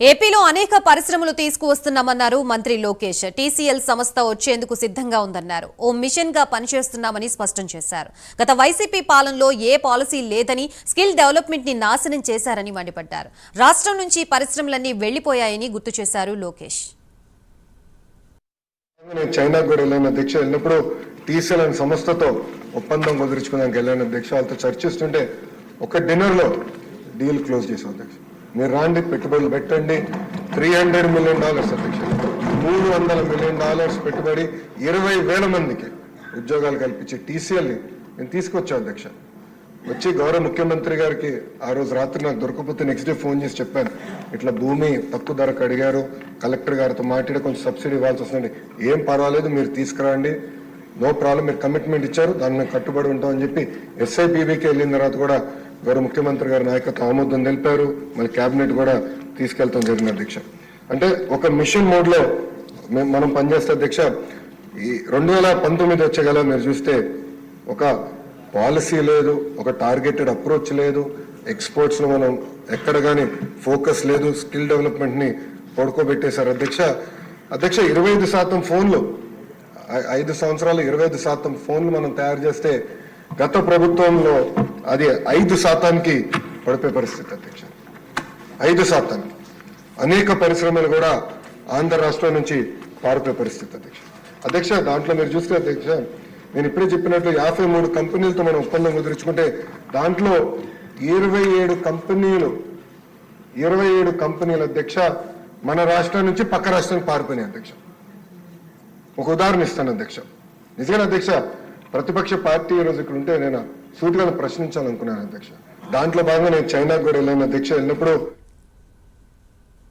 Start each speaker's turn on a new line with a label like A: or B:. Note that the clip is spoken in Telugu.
A: ఏపీలో అనేక పరిశ్రమలు తీసుకువస్తున్నామన్నారు మంత్రి లోకేష్. టీసీఎల్ సంస్థ వచ్చేందుకు సిద్ధంగా ఉందన్నారు. ఓ మిషన్గా పనిచేస్తున్నామని స్పష్టం చేశారు. గత వైసీపీ పాలనలో ఏ పాలసీ లేదని స్కిల్ డెవలప్మెంట్ని నాశనం చేశారని మండిపడ్డారు. రాష్ట్రం నుంచి పరిశ్రమలన్నీ వెళ్ళిపోయాయని గుర్తు చేశారు లోకేష్.
B: నేను చైనాకు కూడా వెళ్ళాను అధ్యక్ష వెళ్ళినప్పుడు టీసీఎల్ అనే సంస్థతో ఒప్పందం కుదుర్చుకున్నాక వెళ్ళాను అధ్యక్ష వాళ్ళతో చర్చిస్తుంటే ఒక డిన్నర్లో డీల్ క్లోజ్ చేసాం అధ్యక్ష మీరు రాండి పెట్టుబడులు పెట్టండి. త్రీ హండ్రెడ్ మిలియన్ డాలర్స్ అధ్యక్ష మూడు వందల మిలియన్ డాలర్స్ పెట్టుబడి ఇరవై వేల మందికి ఉద్యోగాలు కల్పించే టీసీఎల్ని నేను తీసుకొచ్చా అధ్యక్ష. వచ్చి గౌరవ ముఖ్యమంత్రి గారికి ఆ రోజు రాత్రి నాకు దొరకకపోతే నెక్స్ట్ డే ఫోన్ చేసి చెప్పాను. ఇట్లా భూమి తక్కువ ధరకు అడిగారు. కలెక్టర్ గారితో మాట్లాడి కొంచెం సబ్సిడీ ఇవ్వాల్సి వస్తుంది. ఏం పర్వాలేదు మీరు తీసుకురండి. నో ప్రాబ్లం మీరు కమిట్మెంట్ ఇచ్చారు. దాన్ని మేము కట్టుబడి ఉంటామని చెప్పి ఎస్ఐపిబికి వెళ్ళిన తర్వాత కూడా గౌరవ ముఖ్యమంత్రి గారి నాయకత్వం ఆమోదం తెలిపారు. మళ్ళీ కేబినెట్ కూడా తీసుకెళ్తాం జరిగింది అధ్యక్ష అంటే ఒక మిషన్ మోడ్లో మనం పనిచేస్తే అధ్యక్ష ఈ రెండు వేల పంతొమ్మిది వచ్చేగల మీరు చూస్తే ఒక పాలసీ లేదు ఒక టార్గెటెడ్ అప్రోచ్ లేదు ఎక్స్పోర్ట్స్లో మనం ఎక్కడ కానీ ఫోకస్ లేదు స్కిల్ డెవలప్మెంట్ని పడుకోబెట్టేశారు అధ్యక్ష అధ్యక్ష ఇరవై ఐదు శాతం ఫోన్లు ఐదు సంవత్సరాలు ఇరవై ఐదు శాతం ఫోన్లు మనం తయారు చేస్తే గత ప్రభుత్వంలో అది ఐదు శాతానికి పడిపోయే పరిస్థితి అధ్యక్ష. ఐదు శాతానికి. అనేక పరిశ్రమలు కూడా ఆంధ్ర రాష్ట్రం నుంచి పారిపోయే పరిస్థితి అధ్యక్ష. అధ్యక్ష దాంట్లో మీరు చూస్తే అధ్యక్ష నేను ఇప్పుడే చెప్పినట్లు యాభై మూడు కంపెనీలతో మనం ఒప్పందం కుదుర్చుకుంటే దాంట్లో ఇరవై ఏడు కంపెనీలు ఇరవై ఏడు కంపెనీల అధ్యక్ష మన రాష్ట్రం నుంచి పక్క రాష్ట్రానికి పారిపోయినాయి అధ్యక్ష. ఒక ఉదాహరణ ఇస్తాను అధ్యక్ష. నిజంగా అధ్యక్ష ప్రతిపక్ష పార్టీ ఈ ఇక్కడ ఉంటే నేను సూటిగా ప్రశ్నించాలనుకున్నాను అధ్యక్ష. దాంట్లో భాగంగా నేను చైనాకు కూడా వెళ్ళాను. అధ్యక్ష వెళ్ళినప్పుడు